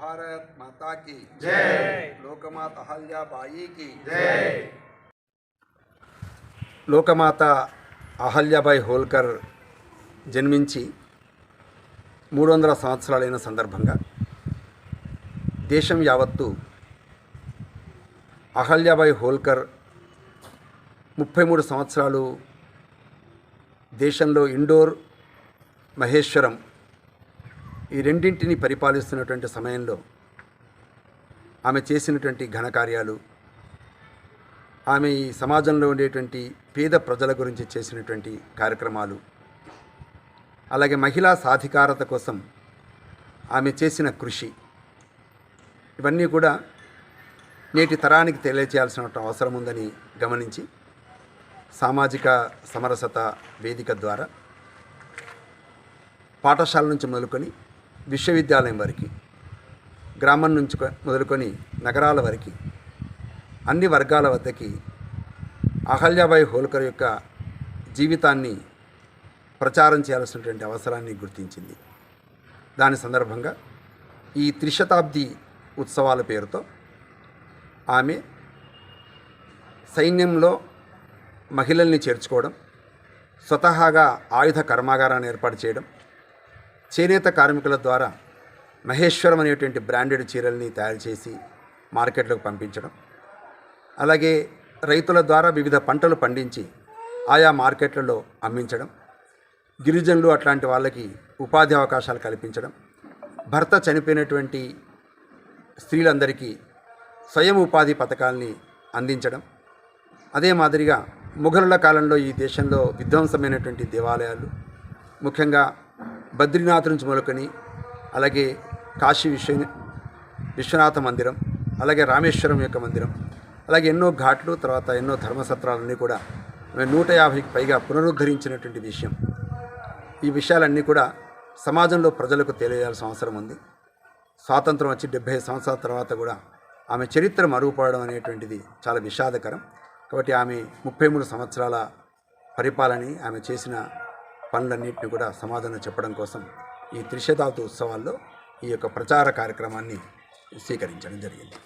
మాతా की। జై లోకమాత అహల్యాబాయి की। జై లోకమాత అహల్యాబాయి హోల్కర్ జన్మించి మూడు వందల సంవత్సరాలైన సందర్భంగా దేశం యావత్తు అహల్యాబాయి హోల్కర్ ముప్పై మూడు సంవత్సరాలు దేశంలో ఇండోర్ మహేశ్వరం ఈ రెండింటిని పరిపాలిస్తున్నటువంటి సమయంలో ఆమె చేసినటువంటి ఘనకార్యాలు ఆమె ఈ సమాజంలో ఉండేటువంటి పేద ప్రజల గురించి చేసినటువంటి కార్యక్రమాలు అలాగే మహిళా సాధికారత కోసం ఆమె చేసిన కృషి ఇవన్నీ కూడా నేటి తరానికి తెలియచేయాల్సిన అవసరం ఉందని గమనించి సామాజిక సమరసత వేదిక ద్వారా పాఠశాల నుంచి మొదలుకొని విశ్వవిద్యాలయం వరకు గ్రామం నుంచి మొదలుకొని నగరాల వరకు అన్ని వర్గాల వద్దకి అహల్యాబాయి హోల్కర్ యొక్క జీవితాన్ని ప్రచారం చేయాల్సినటువంటి అవసరాన్ని గుర్తించింది. దాని సందర్భంగా ఈ త్రిశతాబ్ది ఉత్సవాల పేరుతో ఆమె సైన్యంలో మహిళల్ని చేర్చుకోవడం స్వతహాగా ఆయుధ కర్మాగారాన్ని ఏర్పాటు చేయడం చేనేత కార్మికుల ద్వారా మహేశ్వరం అనేటువంటి బ్రాండెడ్ చీరల్ని తయారు చేసి మార్కెట్లోకి పంపించడం. అలాగే రైతుల ద్వారా వివిధ పంటలు పండించి ఆయా మార్కెట్లలో అమ్మించడం. గిరిజనులు అట్లాంటి వాళ్ళకి ఉపాధి అవకాశాలు కల్పించడం. భర్త చనిపోయినటువంటి స్త్రీలందరికీ స్వయం ఉపాధి పథకాల్ని అందించడం. అదే మాదిరిగా ముఘలుల కాలంలో ఈ దేశంలో విధ్వంసమైనటువంటి దేవాలయాలు ముఖ్యంగా బద్రీనాథ్ నుంచి మొదలుకొని అలాగే కాశీ విశ్వ విశ్వనాథ మందిరం అలాగే రామేశ్వరం యొక్క మందిరం అలాగే ఎన్నో ఘాట్లు తర్వాత ఎన్నో ధర్మసత్రాలన్నీ కూడా నూట యాభైకి పైగా పునరుద్ధరించినటువంటి విషయం. ఈ విషయాలన్నీ కూడా సమాజంలో ప్రజలకు తెలియజేయాల్సిన అవసరం ఉంది. స్వాతంత్రం వచ్చి డెబ్భై సంవత్సరాల తర్వాత కూడా ఆమె చరిత్ర మరుగుపడడం అనేటువంటిది చాలా విషాదకరం. కాబట్టి ఆమె ముప్పై మూడు సంవత్సరాల పరిపాలన ఆమె చేసిన పనులన్నింటినీ కూడా సమాధానం చెప్పడం కోసం ఈ త్రిశతాబ్ద ఉత్సవాల్లో ఈ యొక్క ప్రచార కార్యక్రమాన్ని స్వీకరించడం జరిగింది.